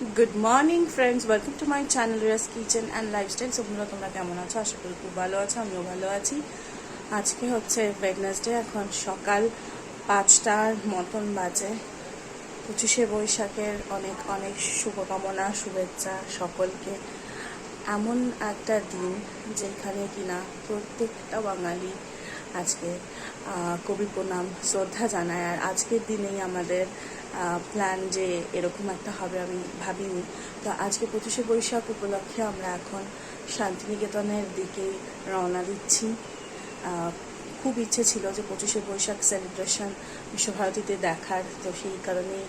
Good morning friends welcome to my channel Riya's kitchen and lifestyle সবগুলো তোমরা কেমন আছো? আশা করি খুব ভালো আছো, আমিও ভালো আছি। আজকে হচ্ছে ওয়েডনেসডে এখন সকাল পাঁচটার মতন বাজে। পঁচিশে বৈশাখের অনেক অনেক শুভকামনা, শুভেচ্ছা সকলকে। এমন একটা দিন যেখানে কিনা প্রত্যেকটা বাঙালি আজকে কবি প্রণাম, শ্রদ্ধা জানায়। আর আজকের দিনেই আমাদের প্ল্যান যে এরকম একটা হবে আমি ভাবিনি। তো আজকে পঁচিশে বৈশাখ উপলক্ষে আমরা এখন শান্তিনিকেতনের দিকে রওনা দিচ্ছি। খুব ইচ্ছে ছিল যে পঁচিশে বৈশাখ সেলিব্রেশন বিশ্বভারতীতে দেখার, তো সেই কারণেই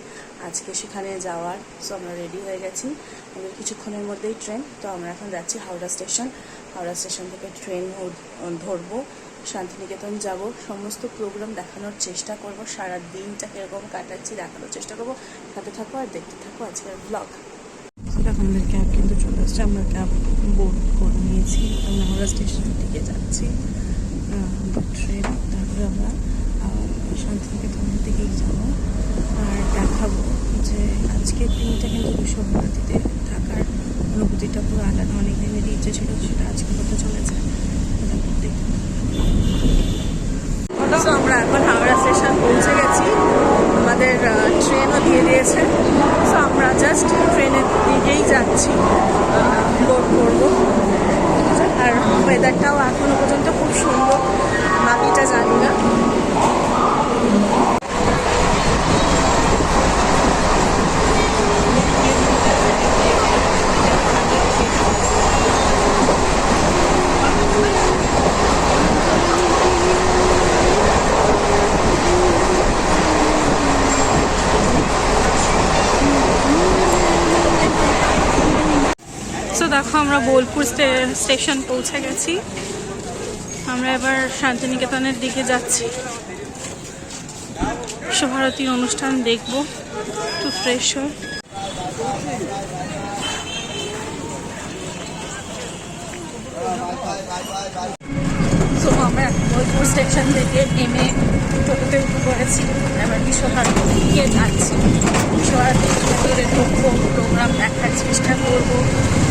আজকে সেখানে যাওয়ার। সো আমরা রেডি হয়ে গেছি। আমাদের কিছুক্ষণের মধ্যেই ট্রেন তো আমরা এখন যাচ্ছি হাওড়া স্টেশন হাওড়া স্টেশন থেকে ট্রেন ধরবো। শান্তিনিকেতন যাব। সমস্ত প্রোগ্রাম দেখানোর চেষ্টা করব। সারা দিনটা কীরকম কাটাচ্ছি দেখানোর চেষ্টা করব। সাথে থাকো আর দেখতে থাকো আজকের ব্লগ আমাদের ক্যাব কিন্তু চলে আসছে। আমরা ক্যাব বুক করে নিয়েছি। আমরা স্টেশনের দিকে যাচ্ছি। ট্রেন তারপরে আমরা শান্তিনিকেতনের দিকেই যাব। আর দেখাবো যে আজকের দিনটা কিন্তু বিশ্বভারতীতে থাকার অনুভূতিটা পুরো আলাদা। অনেক দিনের ইচ্ছে ছিল, সেটা আজকে হতে চলেছে দেখো, দেখতে তো আমরা এখন হাওড়া স্টেশন পৌঁছে গেছি। আমাদের ট্রেনও দিয়ে দিয়েছে। সো আমরা জাস্ট ট্রেনের দিকেই যাচ্ছি। লোড করব। আর ওয়েদারটাও এখনও পর্যন্ত খুব সুন্দর। বাকিটা জানি না। আমরা বোলপুর স্টে- স্টেশন পৌঁছে গেছি। আমরা এবার শান্তিনিকেতনের দিকে যাচ্ছি। বিশ্বভারতীর অনুষ্ঠান দেখব। একটু ফ্রেশ হয়ে। সো আমরা বোলপুর স্টেশন থেকে নেমে টোটোতে উঠে পড়েছি। এবার বিশ্বভারতী দিকে যাচ্ছি। বিশ্বভারতীর ভেতরে ঢুকবো প্রোগ্রাম দেখার চেষ্টা করব।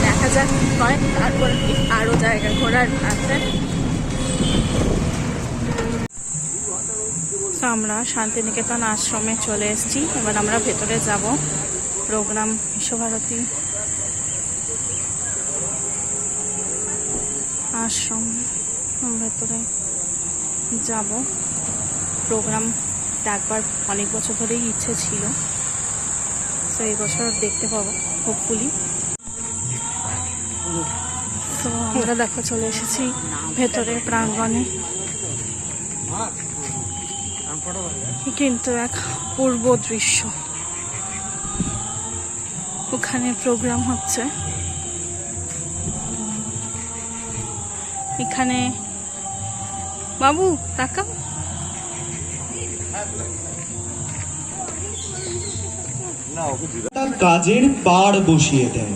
দেখা যাক হয়। তারপর আরও জায়গা ঘোরার আছে। তো আমরা শান্তিনিকেতন আশ্রমে চলে এসেছি। এবার আমরা ভেতরে যাব। প্রোগ্রাম বিশ্বভারতী আশ্রম। ভেতরে যাব। প্রোগ্রাম একবার অনেক বছর ধরেই ইচ্ছে ছিল। তো এই বছর দেখতে পাবো হোপফুলি তো আমরা দেখো, চলে এসেছি ভেতরে প্রাঙ্গণে। কিন্তু এক পূর্ব দৃশ্য। ওখানে প্রোগ্রাম হচ্ছে। এখানে বাবু তাকাও কাজের পার বসিয়ে দেয়।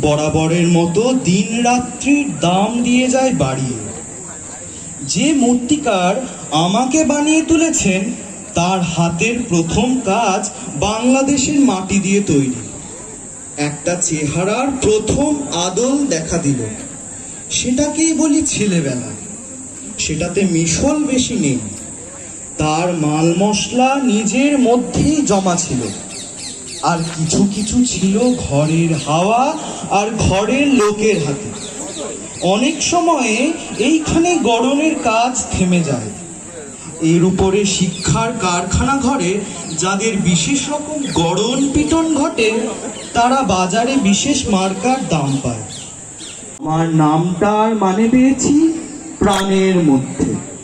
বরাবরের মতো দিন রাত্রির দাম দিয়ে যায় বাড়িয়ে। যে মূর্তিকার আমাকে বানিয়ে তুলেছেন, তার হাতের প্রথম কাজ বাংলাদেশের মাটি দিয়ে তৈরি। একটা চেহারার প্রথম আদল দেখা দিল। সেটাকেই বলি ছেলেবেলা। সেটাতে মিশল বেশি নেই। তার মাল মশলা নিজের মধ্যেই জমা ছিল। আর কিছু কিছু ছিল ঘরের হাওয়া আর ঘরের লোকের হাতে। অনেক সময়ে এইখানে গড়নের কাজ থেমে যায়। এর উপরে শিক্ষার কারখানা ঘরে যাদের বিশেষ রকম গড়ন পিটন ঘটে, তারা বাজারে বিশেষ মার্কার দাম পায়। আমার নামটার মানে পেয়েছি প্রাণের মধ্যে।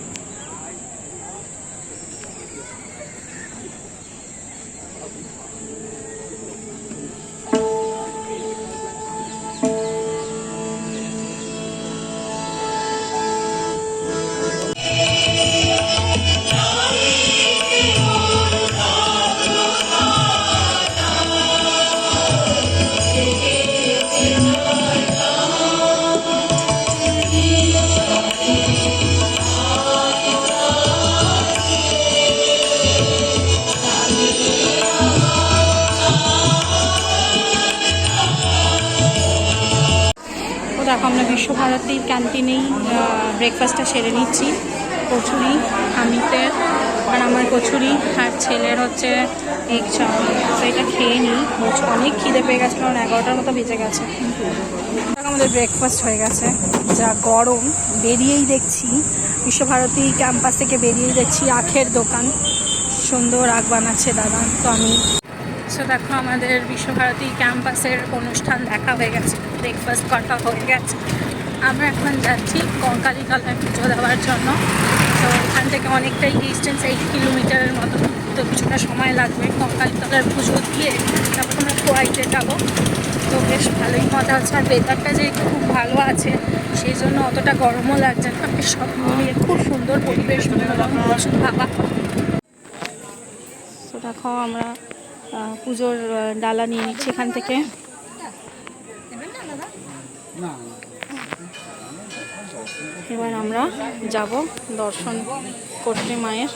আমরা বিশ্বভারতীর ক্যান্টিনেই ব্রেকফাস্টটা সেরে নিচ্ছি। কচুরি আমিতের আর আমার কচুরি আর ছেলের হচ্ছে এগ চাউমিন তো এটা খেয়ে নিই। অনেক খিদে পেয়ে গেছে, কারণ এগারোটার মতো বেজে গেছে। আমাদের ব্রেকফাস্ট হয়ে গেছে। যা গরম, বেরিয়েই দেখছি। বিশ্বভারতী ক্যাম্পাস থেকে বেরিয়েই দেখছি আখের দোকান। সুন্দর আগ বানাচ্ছে দাদা। তো আমি সো দেখো, আমাদের বিশ্বভারতী ক্যাম্পাসের অনুষ্ঠান দেখা হয়ে গেছে ব্রেকফাস্ট করা হয়ে গেছে। আমরা এখন যাচ্ছি কঙ্কালীতলায় পুজো দেওয়ার জন্য। তো এখান থেকে অনেকটাই ডিস্টেন্স এইট কিলোমিটারের মতো। তো কিছুটা সময় লাগবে কঙ্কালীতলার পুজো দিয়ে। তারপর আমরা খোয়াইতে যাব। তো বেশ ভালোই মজা হচ্ছে। আর ওয়েদারটা যেহেতু খুব ভালো আছে, সেই জন্য অতটা গরমও লাগছে না। বেশ সব মিলিয়ে খুব সুন্দর পরিবেশ। মনোরম হাওয়া তো দেখো, আমরা পুজোর ডালা নিয়ে নিচ্ছি এখান থেকে। এবার আমরা যাব দর্শন করতে মায়ের।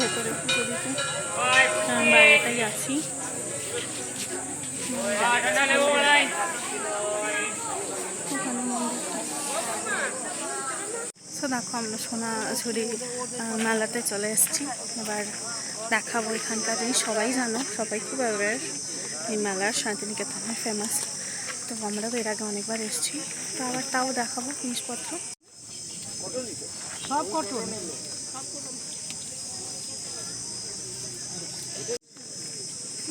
ভেতরে বাইরেটাই আছি। ওখানে তো দেখো, আমরা সোনাঝুরি মেলাতে চলে এসেছি। এবার দেখাবো এখানকার জিনিস। সবাই জানো, সবাই খুব অ্যাওয়ার এই মেলার শান্তিনিকেতনের ফেমাস তো আমরাও এর আগে অনেকবার এসেছি। তো আবার তাও দেখাবো জিনিসপত্র।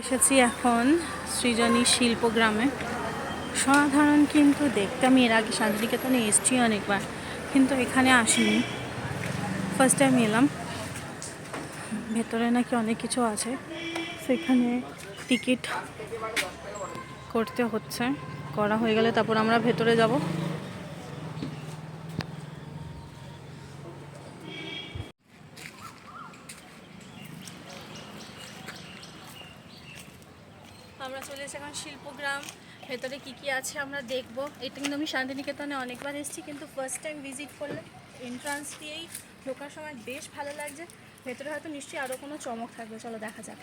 এসেছি এখন সৃজনী শিল্পগ্রামে সাধারণ কিন্তু দেখতাম এর আগে শান্তিনিকেতনে এসেছি অনেকবার, কিন্তু এখানে আসিনি। ফার্স্ট টাইম এলাম। ভেতরে নাকি অনেক কিছু আছে। সেখানে টিকিট করতে হচ্ছে। করা হয়ে গেলে তারপর আমরা ভেতরে যাব। আমরা চলে এসেছি এখন শিল্পগ্রাম। ভেতরে কী কী আছে আমরা দেখব। এটা কিন্তু আমি শান্তিনিকেতনে অনেকবার এসেছি, কিন্তু ফার্স্ট টাইম ভিজিট করলে এন্ট্রান্স দিয়েই ঢোকার সময় বেশ ভালো লাগছে। ভেতরে হয়তো নিশ্চয়ই আরও কোনো চমক থাকবে। চলো দেখা যাক।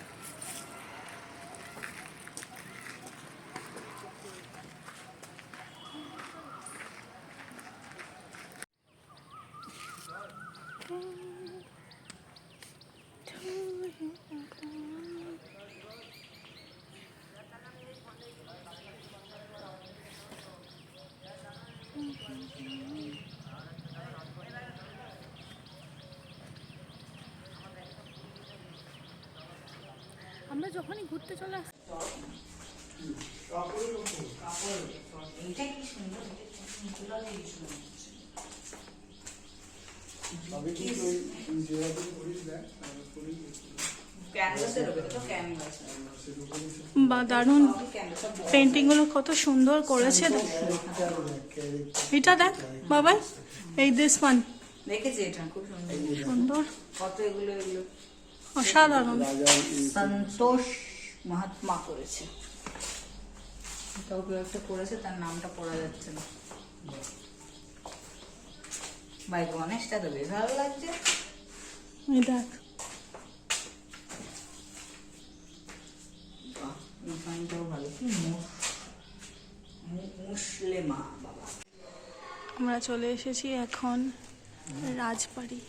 আমরা যখনই ঘুরতে চলে আসি বা দারুণ পেন্টিংগুলো কত সুন্দর করেছে। দেখ। এটা দেখ বাবাই এই দিস ওয়ান দেখেছি এটা খুব সুন্দর। সুন্দর। কত এগুলো এগুলো। অসাধারণ। সন্তোষ মহাত্মা করেছে। এটাও কেউ একটা করেছে তার নামটা পড়া যাচ্ছে না। ভাই গণেশটা তো বেশ ভালো লাগছে। দেখ। বাহ, এই ড্রয়িংটাও ভালো। কি মুসলেমা বাবা। আমরা চলে এসেছি এখন রাজবাড়ি।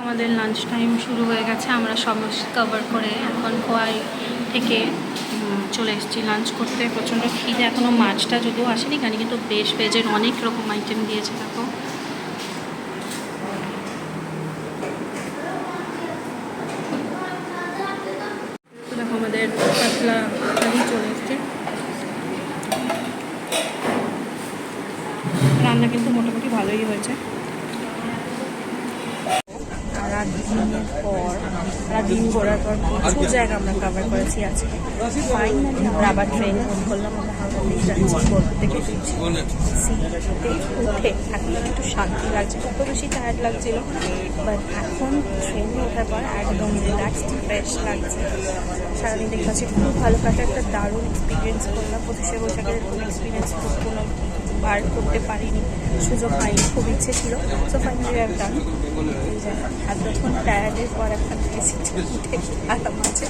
আমাদের লাঞ্চ টাইম শুরু হয়ে গেছে, আমরা সমস্ত কভার করে এখন খোয়াই থেকে চলে এসেছি লাঞ্চ করতে। প্রচণ্ড খিদে এখনও মাছটা যদিও আসেনি কারণ কিন্তু বেশ ভেজের অনেক রকম আইটেম দিয়েছে দেখো। দেখো আমাদের পাতলা চলে এসছে। রান্না কিন্তু মোটামুটি ভালোই হয়েছে। সারা দিনের পর, সারা দিন ঘোরার পর প্রচুর জায়গা আমরা কভার করেছি আজকে। ফাইনালি আমরা আবার ট্রেন ধরলাম আমরা হাওড়াতেই যাচ্ছি বোলপুর থেকে উঠে এখন একটু শান্তি লাগছে কত বেশি টায়ার্ড লাগছিল বাট এখন ট্রেনে ওঠার পর একদম রিল্যাক্সড ফ্রেশ লাগছে। সারাদিন দেখতে পাচ্ছি, খুব ভালো কাটা, একটা দারুণ এক্সপিরিয়েন্স করলাম। পঁচিশে বৈশাখের এরকম এক্সপিরিয়েন্স কোনো বার করতে পারিনি। সুযোগ পাইনি, খুব ইচ্ছে ছিল। সো ফাইনালি আর ডান এতক্ষণ টায়ার্ডের পর একটা উঠে আরাম আছে